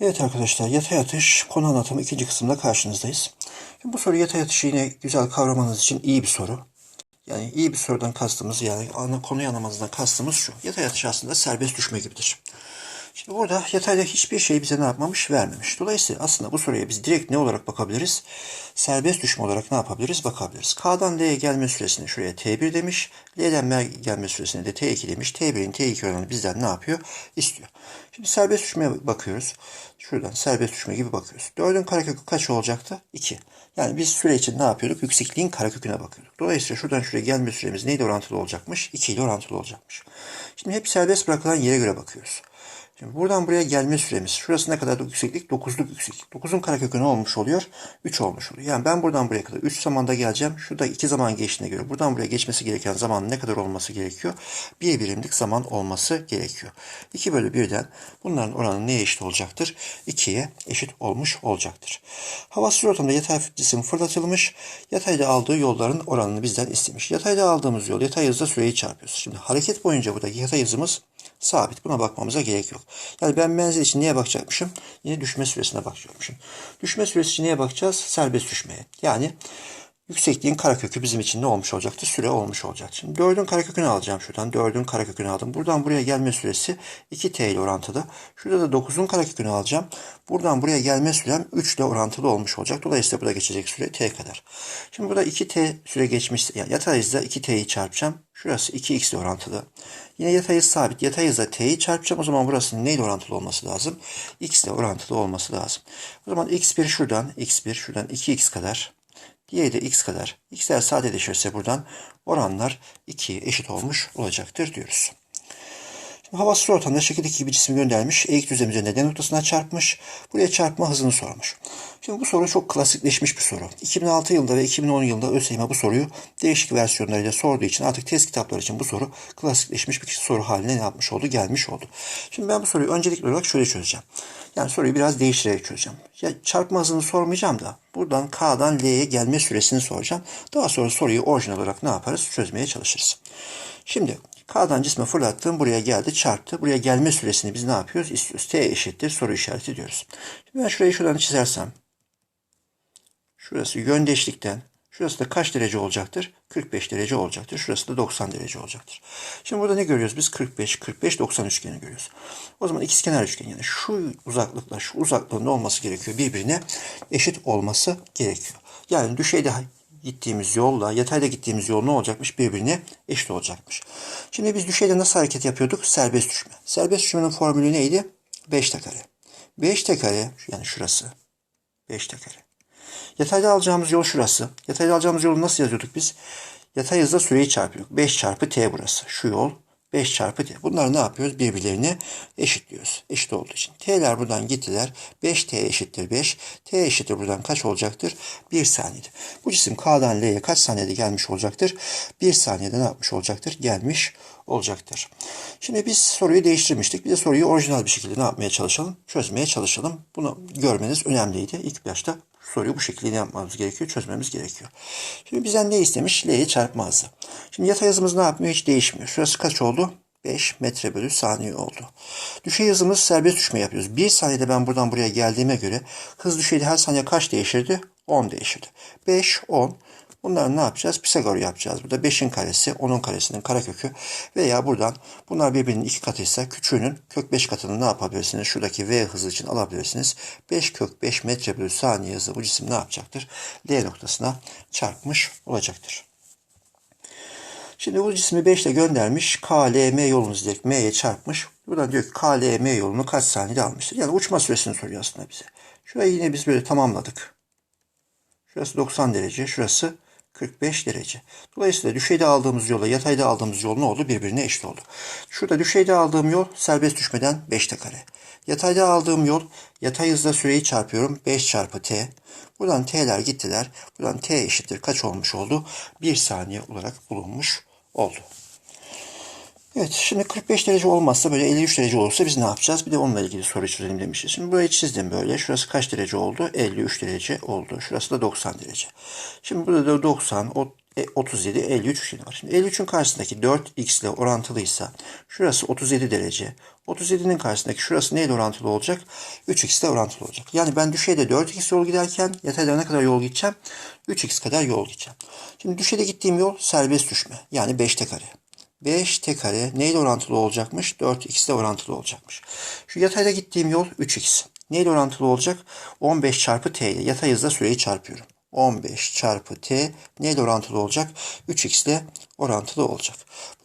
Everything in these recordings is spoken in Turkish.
Evet arkadaşlar yatay atış konu anlatımı ikinci kısımda karşınızdayız. Şimdi bu soru yatay atışı yine güzel kavramanız için iyi bir soru. Yani iyi bir sorudan kastımız yani ana, konuyu anlamanızdan kastımız şu. Yatay atış aslında serbest düşme gibidir. Şimdi burada yatayda hiçbir şey bize ne yapmamış vermemiş. Dolayısıyla aslında bu soruya biz direkt ne olarak bakabiliriz? Serbest düşme olarak ne yapabiliriz? Bakabiliriz. K'dan L'ye gelme süresini şuraya T1 demiş. L'den M gelme süresini de T2 demiş. T1'in T2 oranı bizden ne yapıyor? İstiyor. Şimdi serbest düşmeye bakıyoruz. Şuradan serbest düşme gibi bakıyoruz. 4'ün karekökü kaç olacaktı? 2. Yani biz süre için ne yapıyorduk? Yüksekliğin kareköküne bakıyorduk. Dolayısıyla şuradan şuraya gelme süremiz neyle orantılı olacakmış? 2 ile orantılı olacakmış. Şimdi hep serbest bırakılan yere göre bakıyoruz. Şimdi buradan buraya gelme süremiz. Şurası ne kadar yükseklik? 9'luk yükseklik. 9'un karekökü ne olmuş oluyor? 3 olmuş oluyor. Yani ben buradan buraya kadar 3 zamanda geleceğim. Şurada 2 zaman geçtiğine göre buradan buraya geçmesi gereken zaman ne kadar olması gerekiyor? 1 birimlik zaman olması gerekiyor. 2 bölü 1'den bunların oranı neye eşit olacaktır? 2'ye eşit olmuş olacaktır. Havasız ortamda yatay cisim fırlatılmış. Yatayda aldığı yolların oranını bizden istemiş. Yatayda aldığımız yol yatay hızla süreyi çarpıyoruz. Şimdi hareket boyunca buradaki yatay hızımız sabit. Buna bakmamıza gerek yok. Yani ben menzil için neye bakacakmışım? Yine düşme süresine bakacakmışım. Düşme süresi için neye bakacağız? Serbest düşmeye. Yani yüksekliğin karekökü bizim için ne olmuş olacaktı? Süre olmuş olacak. Şimdi 4'ün karekökünü alacağım şuradan. 4'ün karekökünü aldım. Buradan buraya gelme süresi 2t ile orantılı. Şurada da 9'un karekökünü alacağım. Buradan buraya gelme sürem 3 ile orantılı olmuş olacak. Dolayısıyla burada geçecek süre t kadar. Şimdi burada 2t süre geçmişse yani yatay hızla 2t'yi çarpacağım. Şurası 2x ile orantılı. Yine yatay hız sabit. Yatay hızla t'yi çarpacağım. O zaman burasının neyle orantılı olması lazım? x ile orantılı olması lazım. O zaman x1 şuradan, x1 şuradan 2x kadar. Diğeri de x kadar. X'ler sadeleşirse buradan oranlar 2'ye eşit olmuş olacaktır diyoruz. Şimdi havasız ortamda şekildeki gibi cisim göndermiş. Eğik düzlem üzerinde D noktasına çarpmış. Buraya çarpma hızını sormuş. Şimdi bu soru çok klasikleşmiş bir soru. 2006 yılında ve 2010 yılında ÖSYM bu soruyu değişik versiyonlarıyla sorduğu için artık test kitapları için bu soru klasikleşmiş bir soru haline ne yapmış oldu? Gelmiş oldu. Şimdi ben bu soruyu öncelikli olarak şöyle çözeceğim. Yani soruyu biraz değiştirerek çözeceğim. Ya çarpma hızını sormayacağım da buradan K'dan L'ye gelme süresini soracağım. Daha sonra soruyu orijinal olarak ne yaparız? Çözmeye çalışırız. Şimdi K'dan cisme fırlattım. Buraya geldi çarptı. Buraya gelme süresini biz ne yapıyoruz? İstiyoruz. T eşittir soru işareti diyoruz. Şimdi ben şurayı şuradan çizersem. Şurası yöndeşlikten. Şurası da kaç derece olacaktır? 45 derece olacaktır. Şurası da 90 derece olacaktır. Şimdi burada ne görüyoruz? Biz 45, 45, 90 üçgeni görüyoruz. O zaman ikizkenar üçgen yani şu uzaklıkla şu uzaklığın olması gerekiyor? Birbirine eşit olması gerekiyor. Yani düşeyde gittiğimiz yolla yatayda gittiğimiz yol ne olacakmış? Birbirine eşit olacakmış. Şimdi biz düşeyde nasıl hareket yapıyorduk? Serbest düşme. Serbest düşmenin formülü neydi? 5 t kare. 5 t kare yani şurası. 5 t kare. Yatayda alacağımız yol şurası. Yatayda alacağımız yolu nasıl yazıyorduk biz? Yatay hızla süreyi çarpıyorduk. 5 çarpı t burası. Şu yol 5 çarpı t. Bunları ne yapıyoruz? Birbirlerini eşitliyoruz. Eşit olduğu için. T'ler buradan gittiler. 5t eşittir 5. T eşittir buradan kaç olacaktır? 1 saniyede. Bu cisim K'dan L'ye kaç saniyede gelmiş olacaktır? 1 saniyede ne yapmış olacaktır? Gelmiş olacaktır. Şimdi biz soruyu değiştirmiştik. Bir de soruyu orijinal bir şekilde ne yapmaya çalışalım? Çözmeye çalışalım. Bunu görmeniz önemliydi. İlk başta soruyu bu şekilde yapmamız gerekiyor, çözmemiz gerekiyor. Şimdi bizden ne istemiş? L'ye çarpma hızı. Şimdi yatay hızımız ne yapmıyor? Hiç değişmiyor. Şurası kaç oldu? 5 metre bölü saniye oldu. Düşey hızımız serbest düşme yapıyoruz. 1 saniyede ben buradan buraya geldiğime göre hız düşeyde her saniye kaç değişirdi? 10 değişirdi. 5, 10. Bunları ne yapacağız? Pisagor yapacağız. Burada 5'in karesi, 10'un karesinin karekökü veya buradan bunlar birbirinin iki katıysa küçüğünün kök 5 katını ne yapabilirsiniz? Şuradaki V hızı için alabilirsiniz. 5 kök 5 metre bölü saniye hızı bu cisim ne yapacaktır? L noktasına çarpmış olacaktır. Şimdi bu cismi 5 ile göndermiş. KLM yolunu izleyerek M'ye çarpmış. Buradan diyor ki KLM yolunu kaç saniyede almıştır? Yani uçma süresini soruyor aslında bize. Şurayı yine biz böyle tamamladık. Şurası 90 derece. Şurası 45 derece. Dolayısıyla düşeyde aldığımız yolla yatayda aldığımız yol ne oldu? Birbirine eşit oldu. Şurada düşeyde aldığım yol serbest düşmeden 5 t kare. Yatayda aldığım yol yatay hızla süreyi çarpıyorum. 5 çarpı t. Buradan t'ler gittiler. Buradan t eşittir. Kaç olmuş oldu? 1 saniye olarak bulunmuş oldu. Evet şimdi 45 derece olmazsa böyle 53 derece olursa biz ne yapacağız? Bir de onunla ilgili soru çözelim demişiz. Şimdi burayı çizdim böyle. Şurası kaç derece oldu? 53 derece oldu. Şurası da 90 derece. Şimdi burada da 90 o E, 37, 53 üçgeni var. Şimdi 53'ün karşısındaki 4x ile orantılıysa şurası 37 derece. 37'nin karşısındaki şurası neyle orantılı olacak? 3x ile orantılı olacak. Yani ben düşeyde 4x yol giderken yatayda ne kadar yol gideceğim? 3x kadar yol gideceğim. Şimdi düşeyde gittiğim yol serbest düşme. Yani 5'te kare. 5 t kare neyle orantılı olacakmış? 4x ile orantılı olacakmış. Şu yatayda gittiğim yol 3x. Neyle orantılı olacak? 15 çarpı t ile yatay hızla süreyi çarpıyorum. 15 çarpı t neyle orantılı olacak? 3x ile orantılı olacak.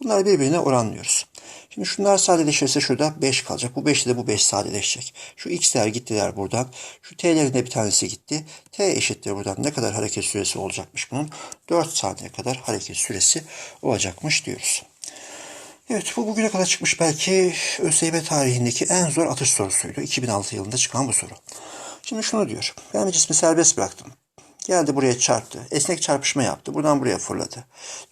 Bunları birbirine oranlıyoruz. Şimdi şunlar sadeleşirse şurada 5 kalacak. Bu 5 ile bu 5 sadeleşecek. Şu x'ler gittiler buradan. Şu t'lerin de bir tanesi gitti. t eşittir buradan. Ne kadar hareket süresi olacakmış bunun? 4 saniye kadar hareket süresi olacakmış diyoruz. Evet bu bugüne kadar çıkmış belki ÖSYM tarihindeki en zor atış sorusuydu. 2006 yılında çıkan bu soru. Şimdi şunu diyor. Ben cismi serbest bıraktım. Geldi buraya çarptı. Esnek çarpışma yaptı. Buradan buraya fırladı.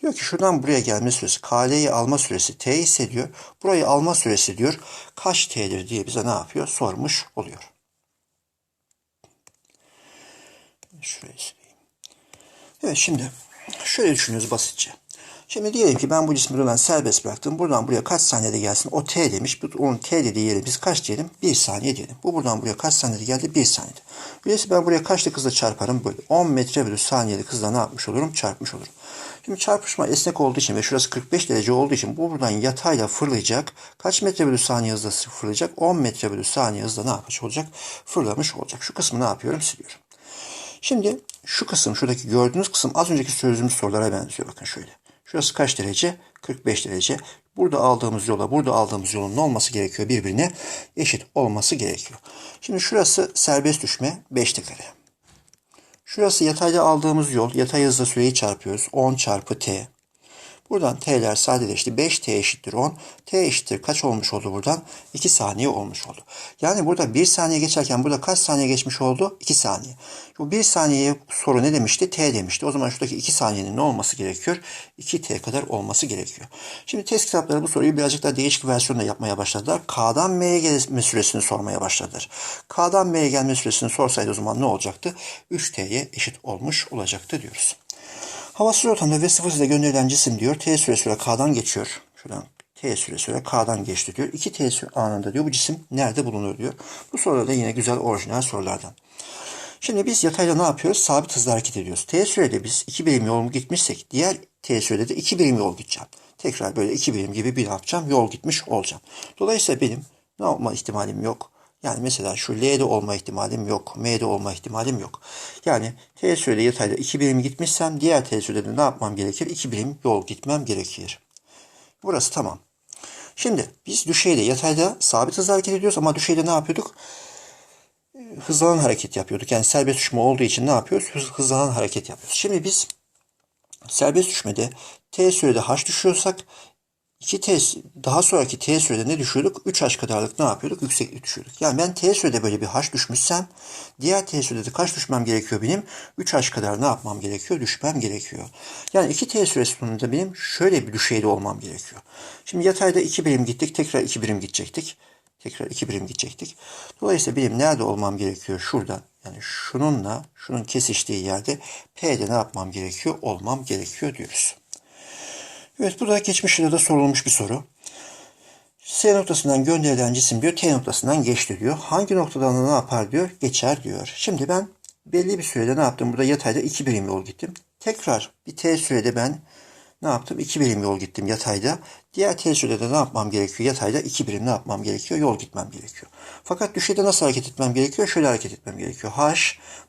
Diyor ki şuradan buraya gelme süresi, KL'yi alma süresi T ise. Burayı alma süresi diyor. Kaç T'dir diye bize ne yapıyor? Sormuş oluyor. Şurayı sileyim. Evet şimdi şöyle düşünüyoruz basitçe. Şimdi diyelim ki ben bu cismi buradan serbest bıraktım. Buradan buraya kaç saniyede gelsin? O t demiş. Bu- Onun t dediği yere biz kaç diyelim? 1 saniye diyelim. Bu buradan buraya kaç saniyede geldi? 1 saniyede. Öyleyse ben buraya kaçlı hızla çarparım? Böyle 10 metre bölü saniyede hızla ne yapmış olurum? Çarpmış olurum. Şimdi çarpışma esnek olduğu için ve şurası 45 derece olduğu için bu buradan yatayla fırlayacak. Kaç metre bölü saniye hızla fırlayacak? 10 metre bölü saniye hızla ne yapmış olacak? Fırlamış olacak. Şu kısmı ne yapıyorum? Siliyorum. Şimdi şu kısım, şuradaki gördüğünüz kısım az önceki çözdüğümüz sorulara benziyor. Bakın şöyle. Şurası kaç derece? 45 derece. Burada aldığımız yola, burada aldığımız yolun ne olması gerekiyor? Birbirine eşit olması gerekiyor. Şimdi şurası serbest düşme 5 kare. Şurası yatayda aldığımız yol. Yatay hızla süreyi çarpıyoruz. 10 çarpı t. Buradan t'ler sadeleşti. 5t eşittir 10. t eşittir kaç olmuş oldu buradan? 2 saniye olmuş oldu. Yani burada 1 saniye geçerken burada kaç saniye geçmiş oldu? 2 saniye. Bu 1 saniyeye soru ne demişti? t demişti. O zaman şuradaki 2 saniyenin ne olması gerekiyor? 2t kadar olması gerekiyor. Şimdi test kitapları bu soruyu birazcık daha değişik bir versiyonla yapmaya başladılar. K'dan M'ye gelme süresini sormaya başladılar. K'dan M'ye gelme süresini sorsaydı o zaman ne olacaktı? 3t'ye eşit olmuş olacaktı diyoruz. Havasız ortamda ve sıfır hızla gönderilen cisim diyor t süre süre k'dan geçiyor. Şuradan t süre süre k'dan geçti diyor. 2 t anında diyor bu cisim nerede bulunur diyor. Bu sorular da yine güzel orijinal sorulardan. Şimdi biz yatayla ne yapıyoruz? Sabit hızla hareket ediyoruz. T sürede biz 2 birim yol gitmişsek diğer T sürede de 2 birim yol gideceğim. Tekrar böyle 2 birim gibi bir yapacağım. Yol gitmiş olacağım. Dolayısıyla benim ne olma ihtimalim yok. Yani mesela şu L'de olma ihtimalim yok. M'de olma ihtimalim yok. Yani T sürede yatayla 2 birim gitmişsem diğer T sürede de ne yapmam gerekir? 2 birim yol gitmem gerekir. Burası tamam. Şimdi biz düşeyde yatayda sabit hızla hareket ediyoruz ama düşeyde ne yapıyorduk? hızlanan hareket yapıyorduk. Yani serbest düşme olduğu için ne yapıyoruz? Hız, hızlanan hareket yapıyoruz. Şimdi biz serbest düşmede t sürede h düşüyorsak 2 t daha sonraki t sürede ne düşüyorduk? 3 h kadarlık ne yapıyorduk? Yükseklik düşüyorduk. Yani ben t sürede böyle bir h düşmüşsem diğer t sürede de kaç düşmem gerekiyor benim? 3 h kadar ne yapmam gerekiyor? Düşmem gerekiyor. Yani 2 t süresi sonunda benim şöyle bir düşeyde olmam gerekiyor. Şimdi yatayda 2 birim gittik. Tekrar 2 birim gidecektik. Tekrar 2 birim gidecektik. Dolayısıyla benim nerede olmam gerekiyor? Şuradan. Yani şununla şunun kesiştiği yerde P'de ne yapmam gerekiyor? Olmam gerekiyor diyoruz. Evet bu da geçmiş yılda sorulmuş bir soru. S noktasından gönderilen cisim diyor T noktasından geçti diyor. Hangi noktadan ne yapar diyor? Geçer diyor. Şimdi ben belli bir sürede ne yaptım? Burada yatayda 2 birim yol gittim. Tekrar bir T sürede ben ne yaptım? 2 birim yol gittim yatayda. Diğer T sürede de ne yapmam gerekiyor? Yatayda 2 birim ne yapmam gerekiyor? Yol gitmem gerekiyor. Fakat düşeyde nasıl hareket etmem gerekiyor? Şöyle hareket etmem gerekiyor. H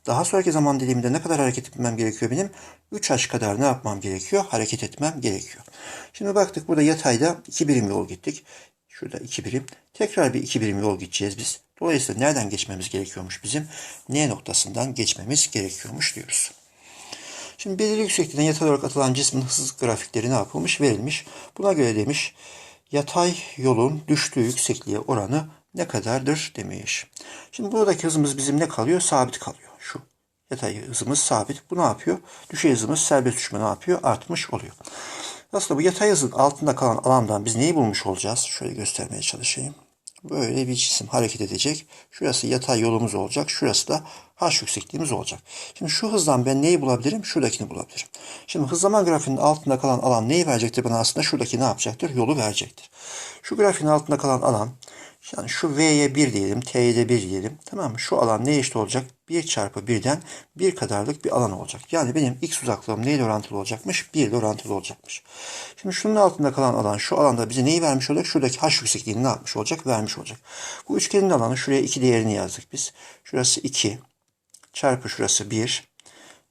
daha sonraki zaman diliminde ne kadar hareket etmem gerekiyor benim? 3H kadar ne yapmam gerekiyor? Hareket etmem gerekiyor. Şimdi baktık burada yatayda 2 birim yol gittik. Şurada 2 birim. Tekrar bir 2 birim yol gideceğiz biz. Dolayısıyla nereden geçmemiz gerekiyormuş bizim? N noktasından geçmemiz gerekiyormuş diyoruz. Şimdi belirli yüksekliğinden yatay olarak atılan cismin hız grafikleri ne yapılmış? Verilmiş. Buna göre demiş yatay yolun düştüğü yüksekliğe oranı ne kadardır demiş. Şimdi buradaki hızımız bizim ne kalıyor? Sabit kalıyor. Şu yatay hızımız sabit. Bu ne yapıyor? Düşey hızımız serbest düşme ne yapıyor? Artmış oluyor. Aslında bu yatay hızın altında kalan alandan biz neyi bulmuş olacağız? Şöyle göstermeye çalışayım. Böyle bir cisim hareket edecek. Şurası yatay yolumuz olacak. Şurası da h yüksekliğimiz olacak. Şimdi şu hızdan ben neyi bulabilirim? Şuradakini bulabilirim. Şimdi hızlama grafiğinin altında kalan alan neyi verecektir bana aslında? Şuradaki ne yapacaktır? Yolu verecektir. Şu grafiğin altında kalan alan yani şu V'ye 1 diyelim, T'ye de 1 diyelim. Tamam mı? Şu alan ne eşit olacak? 1 çarpı 1'den 1 kadarlık bir alan olacak. Yani benim x uzaklığım neyle orantılı olacakmış? 1 ile orantılı olacakmış. Şimdi şunun altında kalan alan şu alanda bize neyi vermiş olacak? Şuradaki h yüksekliğini ne yapmış olacak? Vermiş olacak. Bu üçgenin alanı şuraya 2 değerini yazdık biz. Şurası 2 çarpı şurası 1.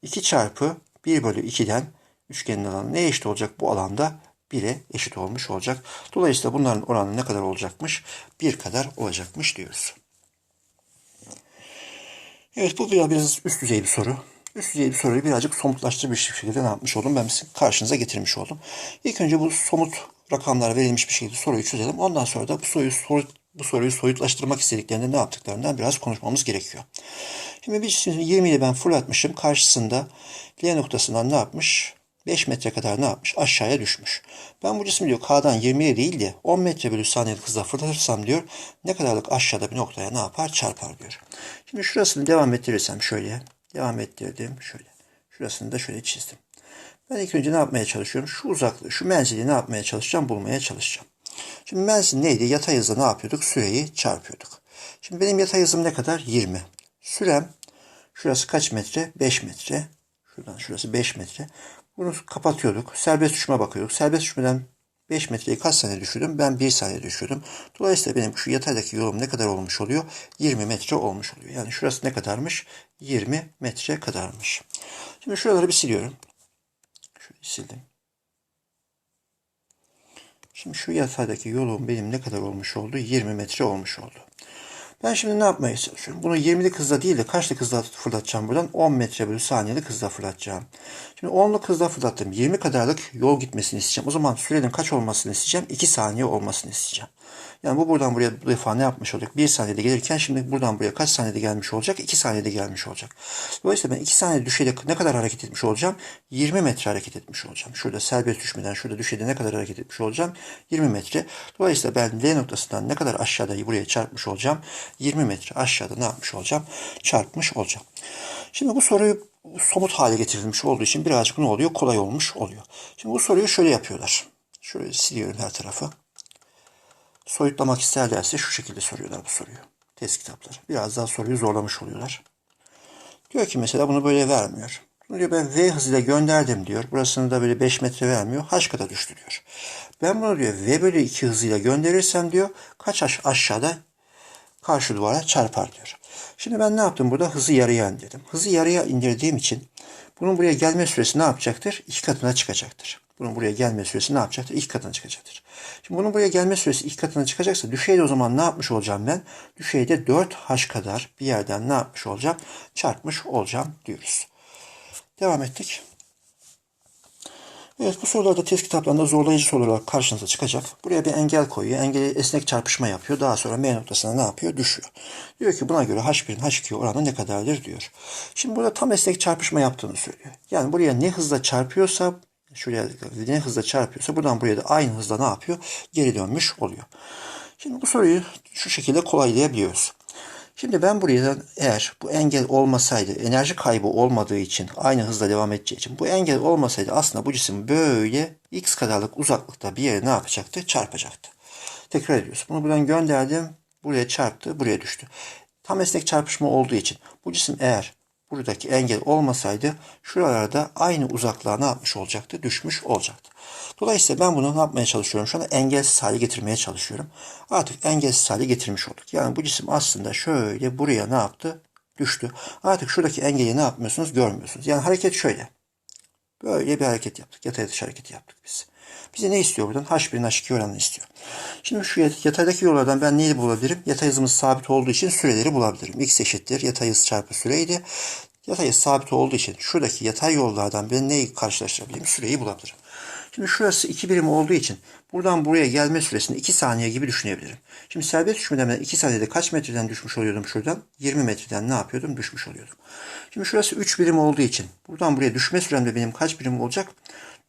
2 çarpı 1 bölü 2'den üçgenin alanı ne eşit olacak bu alanda? 1'e eşit olmuş olacak. Dolayısıyla bunların oranı ne kadar olacakmış? 1 kadar olacakmış diyoruz. Evet bu biraz, üst düzey bir soru. Üst düzey bir soruyu birazcık somutlaştırmış bir şekilde ne yapmış oldum? Ben karşınıza getirmiş oldum. İlk önce bu somut rakamlar verilmiş bir şekilde soruyu çözelim. Ondan sonra da bu soruyu, soru, bu soruyu soyutlaştırmak istediklerinde ne yaptıklarından biraz konuşmamız gerekiyor. Şimdi bir cisim 20 ile ben fırlatmışım. Karşısında L noktasından ne yapmış? 5 metre kadar ne yapmış? Aşağıya düşmüş. Ben bu cismi diyor K'dan 20'ye değil de 10 metre bölü saniyelik hızla fırlatırsam diyor ne kadarlık aşağıda bir noktaya ne yapar? Çarpar diyor. Şimdi şurasını devam ettirirsem şöyle. Devam ettirdim şöyle. Şurasını da şöyle çizdim. Ben ilk önce ne yapmaya çalışıyorum? Şu uzaklığı, şu menzili ne yapmaya çalışacağım? Bulmaya çalışacağım. Şimdi menzil neydi? Yatay hızla ne yapıyorduk? Süreyi çarpıyorduk. Şimdi benim yatay hızım ne kadar? 20. Sürem şurası kaç metre? 5 metre. Şuradan şurası 5 metre. Bunu kapatıyorduk. Serbest düşme bakıyorduk. Serbest düşmeden 5 metreyi kaç saniye düşürdüm? Ben 1 saniye düşürdüm. Dolayısıyla benim şu yataydaki yolum ne kadar olmuş oluyor? 20 metre olmuş oluyor. Yani şurası ne kadarmış? 20 metre kadarmış. Şimdi şuraları bir siliyorum. Şöyle sildim. Şimdi şu yataydaki yolum benim ne kadar olmuş oldu? 20 metre olmuş oldu. Ben şimdi ne yapmaya çalışıyorum? Bunu 20'lik hızla değil de kaçlık hızla fırlatacağım buradan? 10 metre bölü saniyelik hızla fırlatacağım. Şimdi 10'luk hızla fırlattım. 20 kadarlık yol gitmesini isteyeceğim. O zaman sürenin kaç olmasını isteyeceğim? 2 saniye olmasını isteyeceğim. Yani bu buradan buraya bu defa ne yapmış olacak? 1 saniyede gelirken şimdi buradan buraya kaç saniyede gelmiş olacak? 2 saniyede gelmiş olacak. Dolayısıyla ben 2 saniyede düşeyde ne kadar hareket etmiş olacağım? 20 metre hareket etmiş olacağım. Şurada serbest düşmeden şurada düşeyde ne kadar hareket etmiş olacağım? 20 metre. Dolayısıyla ben L noktasından ne kadar aşağıda buraya çarpmış olacağım? 20 metre aşağıda ne yapmış olacağım? Çarpmış olacağım. Şimdi bu soruyu somut hale getirilmiş olduğu için birazcık ne oluyor? Kolay olmuş oluyor. Şimdi bu soruyu şöyle yapıyorlar. Şöyle siliyorum her tarafı soyutlamak isterlerse şu şekilde soruyorlar bu soruyu. Test kitapları. Biraz daha soruyu zorlamış oluyorlar. Diyor ki mesela bunu böyle vermiyor. Diyor ben V hızıyla gönderdim diyor. Burasını da böyle 5 metre vermiyor. H kadar düştü diyor. Ben bunu diyor V bölü 2 hızıyla gönderirsem diyor kaç aşağıda karşı duvara çarpar diyor. Şimdi ben ne yaptım burada? Hızı yarıya indirdim. Hızı yarıya indirdiğim için bunun buraya gelme süresi ne yapacaktır? İki katına çıkacaktır. Bunun buraya gelme süresi ne yapacaktır? İki katına çıkacaktır. Şimdi bunun buraya gelme süresi iki katına çıkacaksa düşeyde o zaman ne yapmış olacağım ben? Düşeyde 4h kadar bir yerden ne yapmış olacağım? Çarpmış olacağım diyoruz. Devam ettik. Evet bu sorularda test kitaplarında zorlayıcı sorular olarak karşınıza çıkacak. Buraya bir engel koyuyor. Engeli esnek çarpışma yapıyor. Daha sonra M noktasına ne yapıyor? Düşüyor. Diyor ki buna göre H1'in H2 oranı ne kadardır diyor. Şimdi burada tam esnek çarpışma yaptığını söylüyor. Yani buraya ne hızla çarpıyorsa şuraya ne hızla çarpıyorsa buradan buraya da aynı hızla ne yapıyor? Geri dönmüş oluyor. Şimdi bu soruyu şu şekilde kolaylayabiliyoruz. Şimdi ben buraya eğer bu engel olmasaydı, enerji kaybı olmadığı için, aynı hızla devam edeceği için, bu engel olmasaydı aslında bu cisim böyle x kadarlık uzaklıkta bir yere ne yapacaktı? Çarpacaktı. Tekrar ediyoruz. Bunu buradan gönderdim, buraya çarptı, buraya düştü. Tam esnek çarpışma olduğu için bu cisim eğer buradaki engel olmasaydı şuralarda aynı uzaklığa ne yapmış olacaktı? Düşmüş olacaktı. Dolayısıyla ben bunu ne yapmaya çalışıyorum? Şu anda engelsiz hale getirmeye çalışıyorum. Artık engelsiz hale getirmiş olduk. Yani bu cisim aslında şöyle buraya ne yaptı? Düştü. Artık şuradaki engeli ne yapmıyorsunuz? Görmüyorsunuz. Yani hareket şöyle. Böyle bir hareket yaptık. Yatay atış hareketi yaptık biz. Bize ne istiyor buradan? H1'in H2 oranını istiyor. Şimdi şu yataydaki yollardan ben neyi bulabilirim? Yatay hızımız sabit olduğu için süreleri bulabilirim. X eşittir yatay hız çarpı süreydi. Yatay hız sabit olduğu için şuradaki yatay yollardan ben neyi karşılaştırabilirim? Süreyi bulabilirim. Şimdi şurası 2 birim olduğu için buradan buraya gelme süresini 2 saniye gibi düşünebilirim. Şimdi serbest düşmeden ben 2 saniyede kaç metreden düşmüş oluyordum şuradan? 20 metreden ne yapıyordum? Düşmüş oluyordum. Şimdi şurası 3 birim olduğu için buradan buraya düşme süremde benim kaç birim olacak?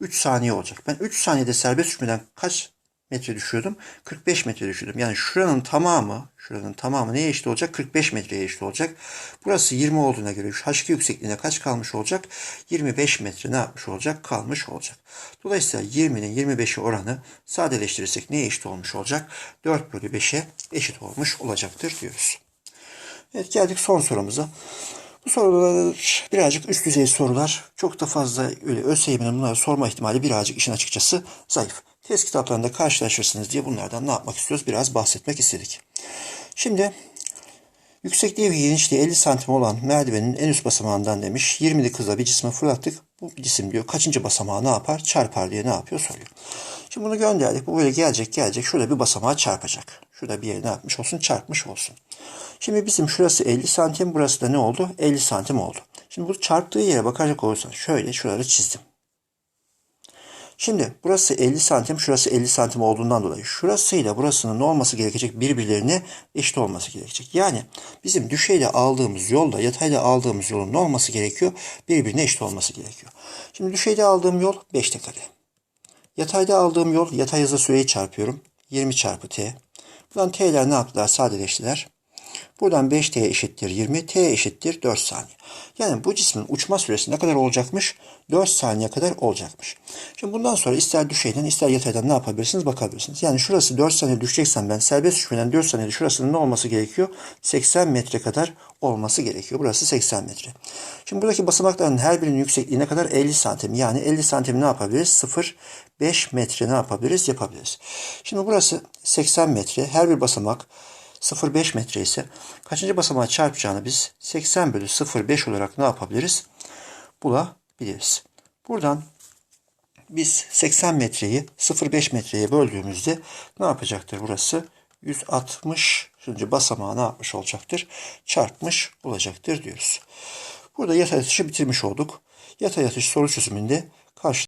3 saniye olacak. Ben 3 saniyede serbest düşmeden kaç metre düşüyordum. 45 metre düşüyordum. Yani şuranın tamamı, şuranın tamamı neye eşit olacak? 45 metreye eşit olacak. Burası 20 olduğuna göre şu H2 yüksekliğine kaç kalmış olacak? 25 metre ne yapmış olacak? Kalmış olacak. Dolayısıyla 20'nin 25'e oranı sadeleştirirsek neye eşit olmuş olacak? 4 bölü 5'e eşit olmuş olacaktır diyoruz. Evet geldik son sorumuza. Bu sorular birazcık üst düzey sorular. Çok da fazla öyle ÖSYM'nin bunları sorma ihtimali birazcık işin açıkçası zayıf. Test kitaplarında karşılaşırsınız diye bunlardan ne yapmak istiyoruz? Biraz bahsetmek istedik. Şimdi yüksekliği ve genişliği 50 santim olan merdivenin en üst basamağından demiş. 20'lik hızla bir cisme fırlattık. Bu cisim diyor kaçıncı basamağı ne yapar? Çarpar diye ne yapıyor soruyor. Şimdi bunu gönderdik. Bu böyle gelecek gelecek. Şurada bir basamağa çarpacak. Şurada bir yere ne yapmış olsun? Çarpmış olsun. Şimdi bizim şurası 50 santim. Burası da ne oldu? 50 santim oldu. Şimdi bu çarptığı yere bakacak olursan şöyle şuraları çizdim. Şimdi burası 50 santim, şurası 50 santim olduğundan dolayı şurasıyla burasının ne olması gerekecek? Birbirlerine eşit olması gerekecek. Yani bizim düşeyle aldığımız yolda yatayla aldığımız yolun ne olması gerekiyor? Birbirine eşit olması gerekiyor. Şimdi düşeyle aldığım yol 5 t kare. Yatayda aldığım yol yatay hızla süreyi çarpıyorum. 20 çarpı t. Buradan t'ler ne yaptılar? Sadeleştiler. Buradan 5t eşittir 20, t eşittir 4 saniye. Yani bu cismin uçma süresi ne kadar olacakmış? 4 saniye kadar olacakmış. Şimdi bundan sonra ister düşeyden ister yataydan ne yapabilirsiniz bakabilirsiniz. Yani şurası 4 saniye düşeceksem ben serbest düşmeden 4 saniyede şurasının ne olması gerekiyor? 80 metre kadar olması gerekiyor. Burası 80 metre. Şimdi buradaki basamakların her birinin yüksekliği ne kadar? 50 santim. Yani 50 santim ne yapabiliriz? 0, 5 metre ne yapabiliriz? Yapabiliriz. Şimdi burası 80 metre. Her bir basamak 0,5 metre ise kaçıncı basamağa çarpacağını biz 80 bölü 0,5 olarak ne yapabiliriz? Bulabiliriz. Buradan biz 80 metreyi 0,5 metreye böldüğümüzde ne yapacaktır burası? 160. basamağı ne yapmış olacaktır? Çarpmış olacaktır diyoruz. Burada yatay atışı bitirmiş olduk. Yatay atış soru çözümünde karşı